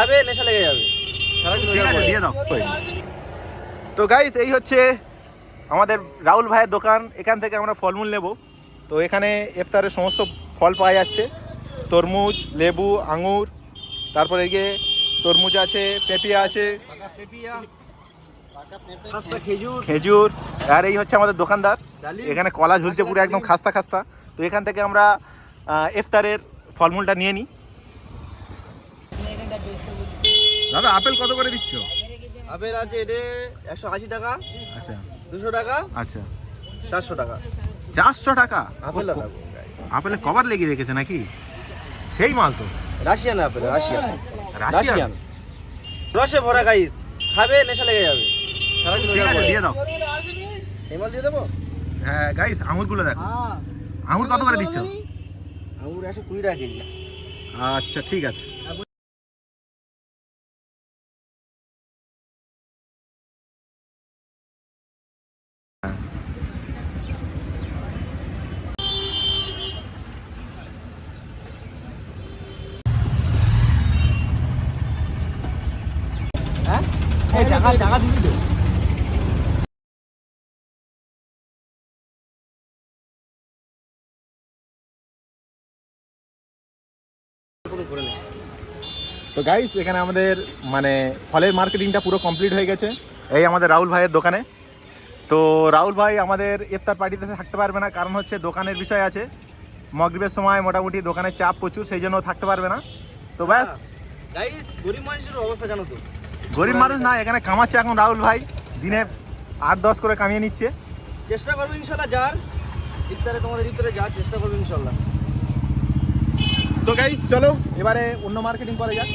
খাবে নেশা লেগে যাবে। আছে তো গাইস এই হচ্ছে আমাদের রাহুল ভাইয়ের দোকান। এখান থেকে আমরা ফলমূল নেব। তো এখানে ইফতারের সমস্ত ফল পাওয়া যাচ্ছে। তরমুজ লেবু আঙুর তারপরে গিয়ে তরমুজ আছে আছে। পেঁপিয়া খাস্তা খেজুর। খেজুর। আর এই হচ্ছে আমাদের দোকানদার। এখানে কলা ঝুলছে পুরো একদম খাস্তা খাস্তা। তো এখান থেকে আমরা ইফতারের ফলমূলটা নিয়ে নিই। দাদা আপেল কত করে দিচ্ছ? আপেল আছে এটা একশো আশি টাকা আচ্ছা। দুশো টাকা আচ্ছা। চারশো টাকা। চারশো টাকা? আপেল আপেলে কভার লেগে রেখেছে নাকি? সেই মাল তো। Russian apple Russian. রাশিয়ান? রসে ভরা গাইস খাবে নেশা লেগে যাবে। দিয়ে দাও। এই মাল দিয়ে দেবো? হ্যাঁ গাইস আঙুরগুলো দেখো। আঙুর কত করে দিচ্ছ? আঙুর একশো কুড়ি টাকা কেজি। আচ্ছা ঠিক আছে। টাকা টাকা দিবি তো? তো গাইস এখানে আমাদের মানে ফলের মার্কেটিংটা পুরো কমপ্লিট হয়ে গেছে। এই আমাদের রাহুল ভাইয়ের দোকানে। তো রাহুল ভাই আমাদের ইফতার পার্টিতে থাকতে পারবে না কারণ হচ্ছে দোকানের বিষয় আছে। মগরিবের সময় মোটামুটি দোকানের চাপ প্রচুর সেই জন্য থাকতে পারবে না। তো ব্যাস। গাইস গরিব মানুষের অবস্থা জানো তো। গরিব মানুষ না এখানে কামাচ্ছে এখন রাহুল ভাই। দিনে আট দশ করে কামিয়ে নিচ্ছে। চেষ্টা করব ইনশাল্লাহ যার ইফতারে তোমাদের ইফতারে যাওয়ার চেষ্টা করব ইনশাল্লাহ। তো গাইস চলো এবারে অন্য মার্কেটিং করে যাক।